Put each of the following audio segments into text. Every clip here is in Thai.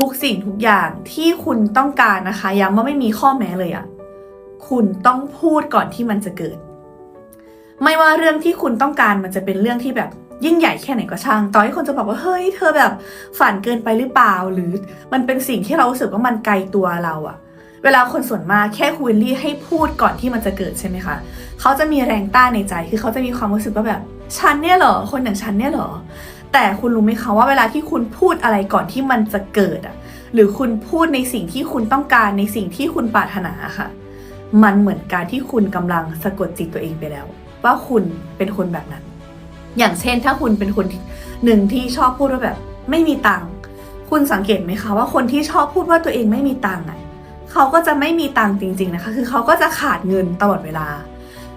ทุกสิ่งทุกอย่างที่คุณต้องการนะคะย้ำว่าไม่มีข้อแม้เลยอะคุณต้องพูดก่อนที่มันจะเกิด ไม่ว่าเรื่องที่คุณต้องการมันจะเป็นเรื่องที่แบบยิ่งใหญ่แค่ไหนก็ช่าง ต่อให้คนจะบอกว่าเฮ้ยเธอแบบฝันเกินไปหรือเปล่า หรือมันเป็นสิ่งที่เรารู้สึกว่ามันไกลตัวเราอะเวลาคนส่วนมากแค่คุยลี่ให้พูดก่อนที่มันจะเกิดใช่ไหมคะ เขาจะมีแรงต้านในใจ คือเขาจะมีความรู้สึกว่าแบบ ฉันเนี่ยเหรอ คนอย่างฉันเนี่ยเหรอ แต่คุณรู้ไหมคะว่าเวลาที่คุณพูดอะไรก่อนที่มันจะเกิดอะหรือคุณพูดในสิ่งที่คุณต้องการในสิ่งที่คุณปรารถนาค่ะ มันเหมือนการที่คุณกำลังสะกดจิตตัวเองไปแล้ว ว่าคุณเป็นคนแบบนั้น อย่างเช่นถ้าคุณเป็นคนหนึ่งที่ชอบพูดว่าแบบ ไม่มีตังค์คุณสังเกตไหมคะว่าคนที่ชอบพูดว่าตัวเองไม่มีตังค์อะเขาก็จะไม่มีตังค์จริง ๆนะคะ คือเขาก็จะขาดเงินตลอดเวลา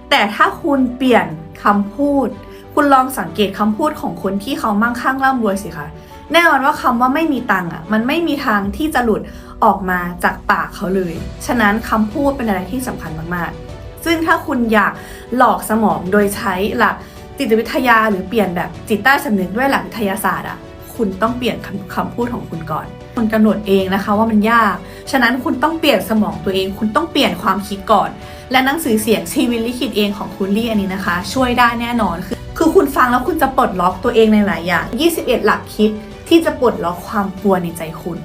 แต่ถ้าคุณเปลี่ยนคำพูด คุณลองสังเกตคำพูดของคนที่เขามั่งคั่งร่ำรวยสิคะแน่นอนว่าคำว่าไม่มีตังค์อะมันไม่มีทางที่จะหลุดออกมาจากปากเขาเลย ฉะนั้นคำพูดเป็นอะไรที่สำคัญมากๆ ซึ่งถ้าคุณอยากหลอกสมองโดยใช้หลักจิตวิทยาหรือเปลี่ยนแบบจิตใต้สำนึกด้วยหลักวิทยาศาสตร์อะคุณต้องเปลี่ยนคำคำพูดของคุณก่อน คุณกำหนดเองนะคะว่ามันยาก ฉะนั้นคุณต้องเปลี่ยนสมองตัวเอง คุณต้องเปลี่ยนความคิดก่อน และหนังสือเสียงชีวิตลิขิตเองของคุณลี่อันนี้นะคะ ช่วยได้แน่นอนคือคือ คุณฟังแล้วคุณจะปลดล็อกตัวเองในหลายอย่าง 21 หลักคิดที่จะปลดล็อกความกลัวในใจคุณ